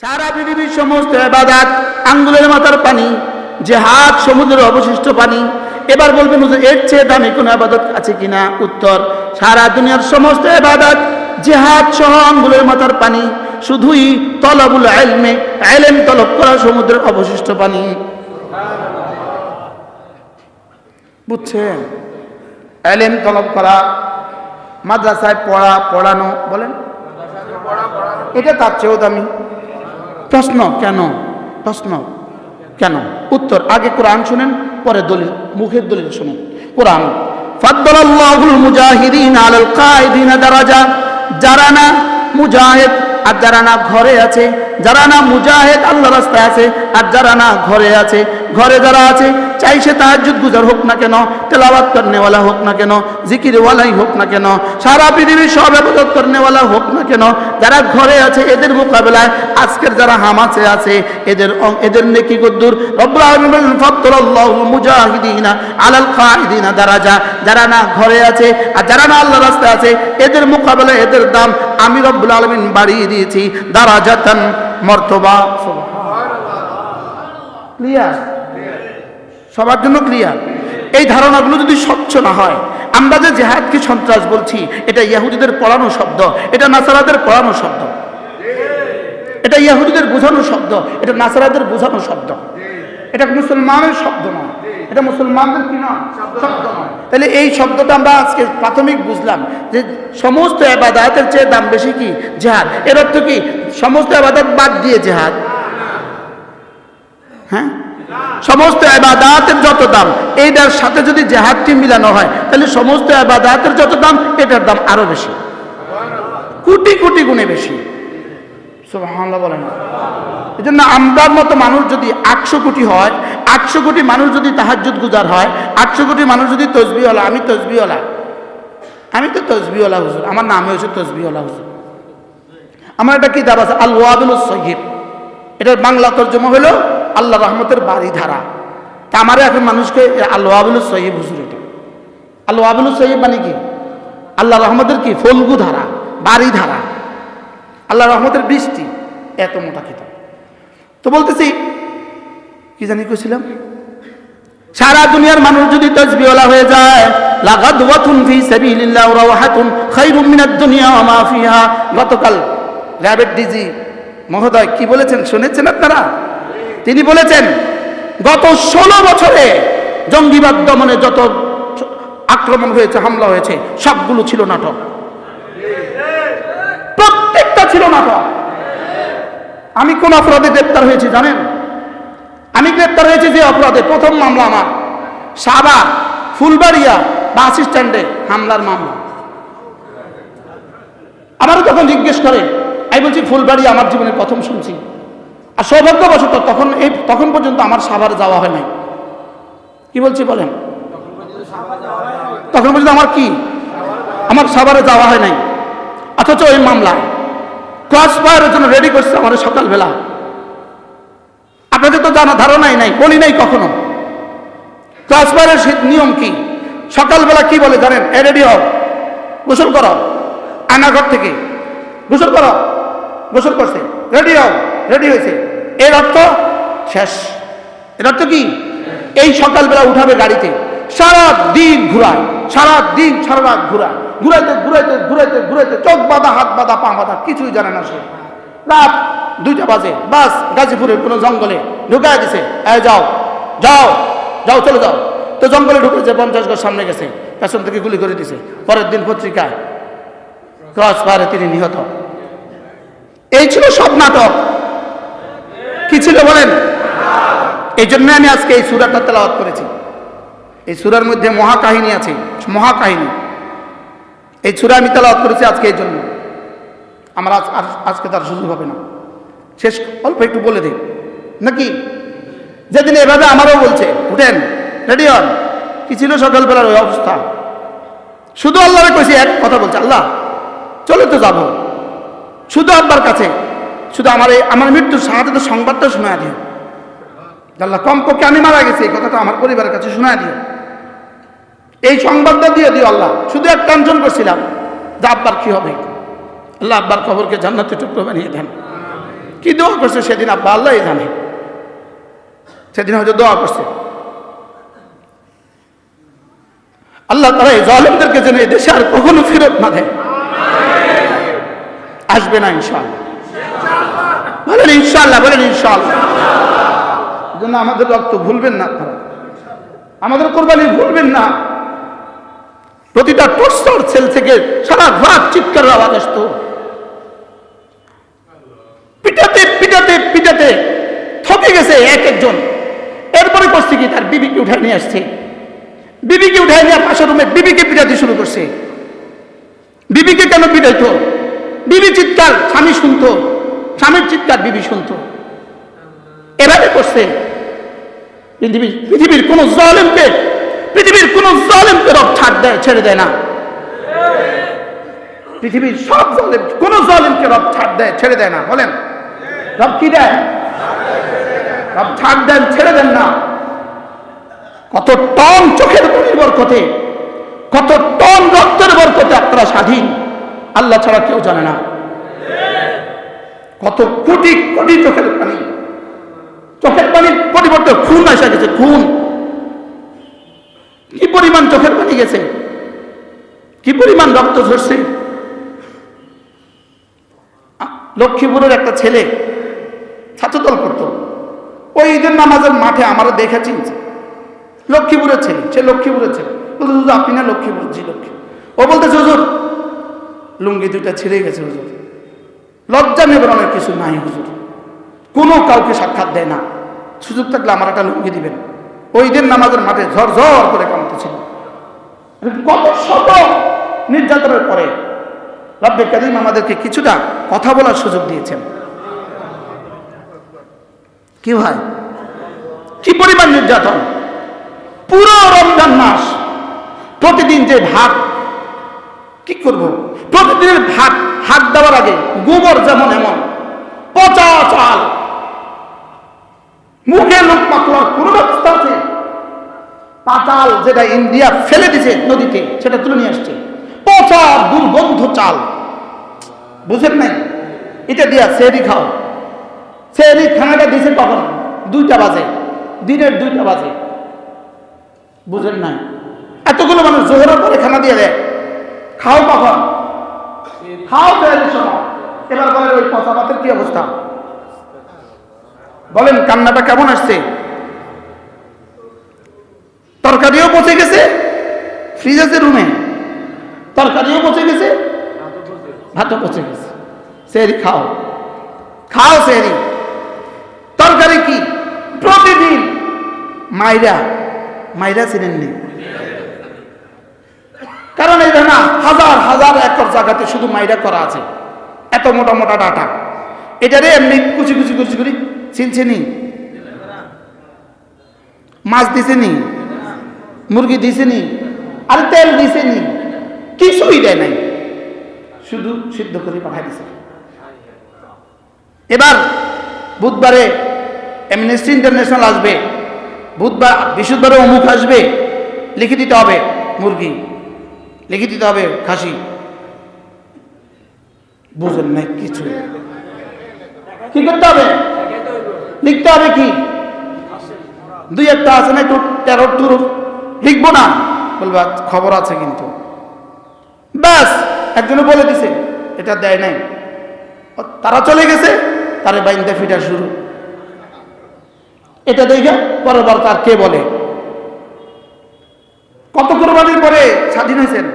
সারা পৃথিবীর সমস্ত এবাদাত আঙ্গুলের মাথার পানি যে হাত সমুদ্রের অবশিষ্ট পানি। এবার বলবেন এর চেয়ে দামি কোনো আবাদত আছে কিনা? উত্তর, সারা দুনিয়ার সমস্ত এবাদাত জেহাদ সহ আঙ্গুলের মাথার পানি, শুধুই তলবুল আলমে আলেম তলব করা সমুদ্রের অবশিষ্ট পানি। বুঝছেন? আলেম তলব করা, মাদ্রাসায় পড়া, পড়ানো, বলেন? এটা তার চেয়েও দামি। প্রশ্ন, কেন? প্রশ্ন, কেন? উত্তর, আগে কোরআন শুনেন, পরে দলিল, মুখের দলিল শুনেন। কোরআন, ফাদ্দালাল্লাহুল মুজাহিদিন আলাল কায়দিন দারাজা, যারা না মুজাহিদ, আর যারা না ঘরে আছে, যারা না মুজাহিদ আল্লাহ রাস্তায় আছে, আর যারা না ঘরে আছে ঘরে যারা আছে, চাই সে তাহাজ্জুদ গুজার হোক না কেন, তেলাওয়াত করনেওয়ালা হোক না কেন, জিকিরওয়ালাই হোক না কেন, সারা পৃথিবীর সব আবাদত করনেওয়ালা হোক না কেন, যারা ঘরে আছে, এদের মোকাবেলায় আজকের যারা হামাসে আছে, এদের এদের নেকি ফাদ্দালাল্লাহু মুজাহিদিনা আলাল কায়দিনা দারাজা, যারা না ঘরে আছে আর যারা না আল্লাহ রাস্তায় আছে, এদের মোকাবেলায় এদের দাম আমি রব্বুল আলামিন বাড়িয়ে দিয়েছি, দারাজাতান, মর্তবা। ক্লিয়ার সবার জন্য ক্লিয়ার এই ধারণাগুলো যদি স্বচ্ছ না হয়, আমরা যে জেহাদকে সন্ত্রাস বলছি, এটা ইয়াহুদিদের পড়ানো শব্দ, এটা নাসারাদের পড়ানো শব্দ। এটা ইয়াহুদিদের বোঝানো শব্দ, এটা নাসারাদের বোঝানো শব্দ। এটা মুসলমানের শব্দ নয়। এটা মুসলমানদের কি নয়? শব্দ নয়। তাহলে এই শব্দটা আমরা আজকে প্রাথমিক বুঝলাম যে সমস্ত আবাদাতের চেয়ে দাম বেশি কি? জেহাদ। এর অর্থ কি? সমস্ত আবাদাত বাদ দিয়ে জেহাদ। হ্যাঁ? সমস্ত আবাদাতের যত দাম এইটার সাথে যদি জেহাদটি মিলানো হয়, তাহলে সমস্ত আবাদাতের যত দাম, এটার দাম আরও বেশি। কোটি কোটি গুণে বেশি। বলেন এই জন্য আমরার মতো মানুষ যদি আটশো কোটি হয়, আটশো কোটি মানুষ যদি তাহাজ্জুদ গুজার হয়, আটশো কোটি মানুষ যদি তসবিওয়ালা আমি তসবিওয়ালা আমি তো তসবিওয়ালা হুজুর, আমার নামে হচ্ছে তসবিওয়ালা হুজুর। আমার একটা কিতাব আছে আল ওয়াবিল সহিব এটার বাংলা তর্জমা হলো আল্লাহ রহমতের বাড়ি ধারা তা আমার এখন মানুষকে আল ওয়াবিল সহিব হুজুর এটা। আল ওয়াবিল সহিব মানে কি? আল্লাহ রহমতের কি? ফলগু ধারা বাড়ি ধারা আল্লাহ রহমতের বৃষ্টি, এত মোটা কিতাব তো বলতেছি, কি জানি কইছিলাম? সারা দুনিয়ার মানুষ যদি তসবিওয়ালা হয়ে যায় লাগাদওয়াতুন ফি সাবিলিল্লাহ রাওহাতুন খায়রুম মিনাদ দুনিয়া ওয়া মা ফিহা। গতকাল র্যাবের ডিজি মহোদয় কি বলেছেন, শুনেছেন আপনারা? তিনি বলেছেন, গত ষোলো বছরে জঙ্গিবাদ দমনে যত আক্রমণ হয়েছে, হামলা হয়েছে, সবগুলো ছিল নাটক। প্রত্যেকটা ছিল নাটক। আমি কোন অপরাধে গ্রেপ্তার হয়েছি জানেন? আমি গ্রেপ্তার হয়েছি যে অপরাধে, প্রথম মামলা আমার। সাবা ফুলবাড়িয়া বাস স্ট্যান্ডে হামলার মামলা। আমারও তখন জিজ্ঞেস করে, আমি বলছি ফুলবাড়ি আমার জীবনে প্রথম শুনছি। আর সৌভাগ্যবশত তখন এই, তখন পর্যন্ত আমার সাভার যাওয়া হয় নাই। কি বলছি বলেন? তখন পর্যন্ত আমার কি? আমার সাভারে যাওয়া হয় নাই। অথচ ওই মামলায় ক্রস ফায়ারের জন্য রেডি করছে আমার সকালবেলা। আপনাদের তো জানা ধারণাই নাই, বলি নাই কখনো। ক্রস ফায়ারের নিয়ম কি? সকালবেলা কি বলে জানেন? এ রেডি হও। গোসল করো। আয়নাঘর থেকে। গোসল করো। গোসল করছে। রেডি হও। রেডি হয়েছে। এর অর্থ শেষ। এর অর্থ কি? এই সকালবেলা উঠাবে গাড়িতে সারা দিন ঘুরায় সারা দিন সারা রাত ঘুরায়। ঘুরাইতে ঘুরাইতে ঘুরাইতে ঘুরাইতে চোখ বাঁধা, হাত বাঁধা, পা বাঁধা, কিছুই জানে না সে। রাত দুইটা বাজে, বাস গাজীপুরের কোনো জঙ্গলে ঢুকায় দিছে। এ যাও যাও যাও, চলে যাও। তো জঙ্গলে ঢুকেছে, পঞ্চাশ গজ সামনে গেছে, পেছন থেকে গুলি করে দিছে। পরের দিন পত্রিকায়, ক্রস ফায়ারে তিনি নিহত। এই ছিল সব নাটক। কি ছিল বলেন? এই জন্য আমি আজকে এই সুরাটা তেলাওয়াত করেছি। এই সুরার মধ্যে মহাকাহিনী আছে, মহাকাহিনী। এই সুরা আমি তেলাওয়াত করেছি আজকে এই জন্য। আমার আজ আজকে তার সুযোগ হবে না। শেষ, অল্প একটু বলে দিই। নাকি? যেদিন এভাবে আমারও বলছে, উঠেন, রেডি হন। কি ছিল সকালবেলার ওই অবস্থা? শুধু আল্লাহরে কইছি, এক কথা বলছে, আল্লাহ, চলে তো যাব। শুধু আব্বার কাছে শুধু আমার এই আমার মৃত্যুর সাহায্যে সংবাদটা শোনা দিও। আল্লাহ কমপক্ষে আমি মারা গেছি, এই কথাটা আমার পরিবারের কাছে শোনা দিও। এই সংবাদটা দিয়ে দিও আল্লাহ। শুধু এক টেনশন করছিলাম, যে আব্বার কি হবে? আল্লাহ আব্বার খবরকে জান্নাতে টুকরো বানিয়ে দেন। কি দোয়া করছে সেদিন আব্বা? আল্লাহ জানে। সেদিন হয়তো দোয়া করছে। আল্লাহ তারা এই জালেমদেরকে যেন এই দেশে আর কখনো ফেরত না দেয়। আসবে না ইনশাআল্লাহ। বলেন ইনশাআল্লাহ বলেন ইনশাআল্লাহ। এই জন্য আমাদের রক্ত ভুলবেন না আমাদের কোরবানি ভুলবেন না। প্রতিটা টোস্টর সেল থেকে সারা রাত চিৎকার আওয়াজ আসতো। পিটাতে পিটাতে পিটাতে থকে গেছে এক একজন। এরপরে করছে কি? তার বিবিকে উঠায় নিয়ে আসছে। বিবিকে উঠায় নিয়ে পাশের রুমে বিবিকে পিটাতে শুরু করছে। বিবিকে কেন পিটাইতো? বিবি চিৎকার, স্বামী শুনতো। স্বামীর চিৎকার বিবি শুনতো। এভাবে করছে। পৃথিবীর পৃথিবীর কোন জালেমকে, পৃথিবীর কোন জালেমকে রব ছাড় দেয়, ছেড়ে দেয় না। পৃথিবীর সব জালেম, কোন জালেমকে রব ছাড় দেয়, ছেড়ে দেয় না। বলেন, রব কি দেয়? রব ছাড় দেন, ছেড়ে দেন না। কত টন চোখের পানির বরকতে কত টন রক্তের বরকতে আপনারা স্বাধীন। আল্লাহ ছাড়া কেউ জানে না। কত কোটি কোটি চোখের পানি। চোখের পানির পরিবর্তে খুন আসা গেছে, খুন। কি পরিমাণ চোখের পানি গেছে? কি পরিমাণ রক্ত ঝরছে? লক্ষ্মীপুরের একটা ছেলে ছাত্রদল করতো। ওই ঈদের নামাজের মাঠে আমারও দেখে চিনছে। লক্ষ্মীপুরের ছেলে, সে লক্ষ্মীপুরের ছেলে। বলতে আপনি না লক্ষ্মীপুর, জি লক্ষ্মী। ও বলতেছে, হুজুর, লুঙ্গি দুইটা ছিঁড়ে গেছে, হুজুর। লজ্জা নেবার অনেক কিছু নাই হুজুর। কোনো কাউকে সাক্ষাৎ দেয় না। সুযোগ থাকলে আমার একটা লুঙ্গি দিবেন। ওই দিন নামাজের মাঠে ঝর ঝর করে কামতেছিল কত শত নির্যাতনের পরে রব্বে কাদিম আমাদেরকে কিছুটা কথা বলার সুযোগ দিয়েছেন। কি ভাই? কি পরিমাণ নির্যাতন? পুরো রমজান মাস প্রতিদিন যে ভাত কি করব? প্রতিদিনের ভাত, হাত দেওয়ার আগে গোবর যেমন এমন, পচা চাল, মুখে লোক পাকড়ার কোন ব্যবস্থা আছে? পাতাল যেটা ইন্ডিয়া ফেলে দিছে নদীতে, সেটা তুলে নিয়ে আসছে। পচা দুর্গন্ধ চাল। বুঝেন নাই? এটা দিয়া সেরি খাও। সেরি খানাটা দিছে কখন? দুইটা বাজে। দিনের দুইটা বাজে। বুঝেন নাই? এতগুলো মানুষ জোহরের পরে খানা দিয়ে দেয়। খাও কখন খাও সেহরির সময় এবার বলেন ওই পচা ভাতের কি অবস্থা? বলেন কান্নাটা কেমন আসছে? তরকারিও পচে গেছে? ফ্রিজ আছে রুমে তরকারিও পচে গেছে? ভাতও পচে গেছে। সেরি খাও। খাও সেরি তরকারি কি? প্রতিদিন। মাইরা। মাইরা চিনেননি কারণ এই না হাজার হাজার একর জায়গাতে শুধু মাইরা করা আছে। এত মোটা মোটা ডাটা। এটারে এমনি কুচি কুচি কুচি করি। চিনছে নি মাছ দিছে নি মুরগি দিছে নি আর তেল দিছে নি কিছুই দেয় নাই। শুধু সিদ্ধ করে পাঠাই দিছে। এবার বুধবারে এমনেস্টি ইন্টারন্যাশনাল আসবে। বুধবার বৃহস্পতিবারে অমুক আসবে। লিখে দিতে হবে মুরগি। লিখে দিতে হবে, খাসি। বুঝেন নাই কিছু। কি করতে হবে? লিখতে হবে কি? দুই একটা আছে না, একটু তেরো টুরো লিখব না। বলবা খবর আছে কিন্তু। ব্যাস একজনে বলে দিছে, এটা দেয় নাই। তারা চলে গেছে, তারে বাইন্দা ফিটা শুরু। এটা দেখে পরের বার তার কে বলে? কত কোরবানির পরে স্বাধীন হয়েছেন?